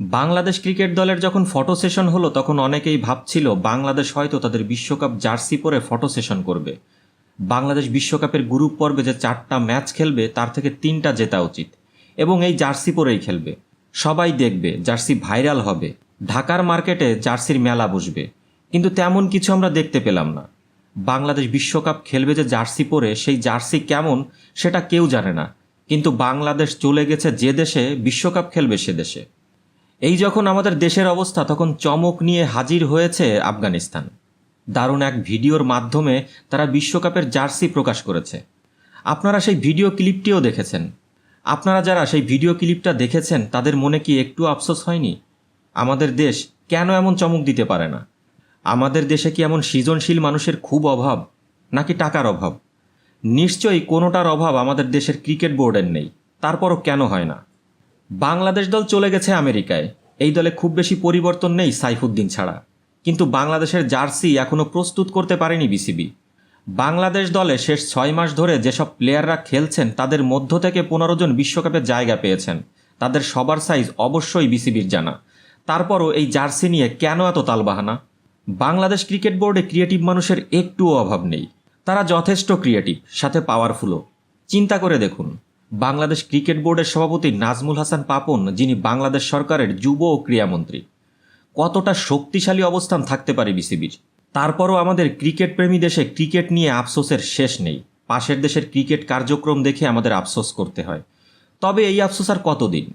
Bangladesh cricket দলের যখন photo session হলো, তখন অনেকেই ভাবছিল বাংলাদেশ হয়তো তাদের বিশ্বকাপ জার্সি পরে ফটো সেশন করবে। বাংলাদেশ বিশ্বকাপের গ্রুপ পর্বে যে চারটা ম্যাচ খেলবে, তার থেকে তিনটা জেতা উচিত। এবং এই জার্সি পরেই খেলবে। সবাই দেখবে, জার্সি ভাইরাল হবে। ঢাকার মার্কেটে জার্সির মেলা বসবে। কিন্তু তেমন কিছু আমরা দেখতে পেলাম না। বাংলাদেশ বিশ্বকাপ খেলবে যে জার্সি পরে, সেই জার্সি কেমন, সেটা কেউ জানে না। কিন্তু বাংলাদেশ চলে গেছে যে দেশে, বিশ্বকাপ খেলবে সে দেশে। এই যখন আমাদের দেশের অবস্থা তখন চমক নিয়ে হাজির হয়েছে আফগানিস্তান। দারুণ এক ভিডিওর মাধ্যমে তারা বিশ্বকাপের জার্সি প্রকাশ করেছে। আপনারা সেই ভিডিও ক্লিপটিও দেখেছেন। আপনারা যারা সেই ভিডিও ক্লিপটা দেখেছেন, তাদের মনে কি একটু আফসোস হয়নি? আমাদের দেশ কেন এমন চমক দিতে পারে না? আমাদের দেশে কি এমন সৃজনশীল মানুষের খুব অভাব, নাকি টাকার অভাব? নিশ্চয়ই কোনোটার অভাব আমাদের দেশের ক্রিকেট বোর্ডের নেই। তারপরও কেন হয় না? বাংলাদেশ দল চলে গেছে আমেরিকায়। এই দলে খুব বেশি পরিবর্তন নেই সাইফুদ্দিন ছাড়া। কিন্তু বাংলাদেশের জার্সি এখনও প্রস্তুত করতে পারেনি বিসিবি। বাংলাদেশ দলে শেষ ছয় মাস ধরে যেসব প্লেয়াররা খেলছেন, তাদের মধ্য থেকে পনেরো জন বিশ্বকাপে জায়গা পেয়েছেন। তাদের সবার সাইজ অবশ্যই বিসিবির জানা। তারপরও এই জার্সি নিয়ে কেন এত তালবাহানা? বাংলাদেশ ক্রিকেট বোর্ডে ক্রিয়েটিভ মানুষের একটুও অভাব নেই। তারা যথেষ্ট ক্রিয়েটিভ, সাথে পাওয়ারফুলও। চিন্তা করে দেখুন। বাংলাদেশ ক্রিকেট বোর্ডের সভাপতি নাজমুল হাসান পাপন, যিনি বাংলাদেশ সরকারের যুব ও ক্রীড়ামন্ত্রী কতটা শক্তিশালী অবস্থান থাকতে পারে বিসিবির? তারপরও আমাদের ক্রিকেট প্রেমী দেশে ক্রিকেট নিয়ে আফসোসের শেষ নেই। পাশের দেশের ক্রিকেট কার্যক্রম দেখে আমাদের আফসোস করতে হয়। তবে এই আফসোস আর কতদিন?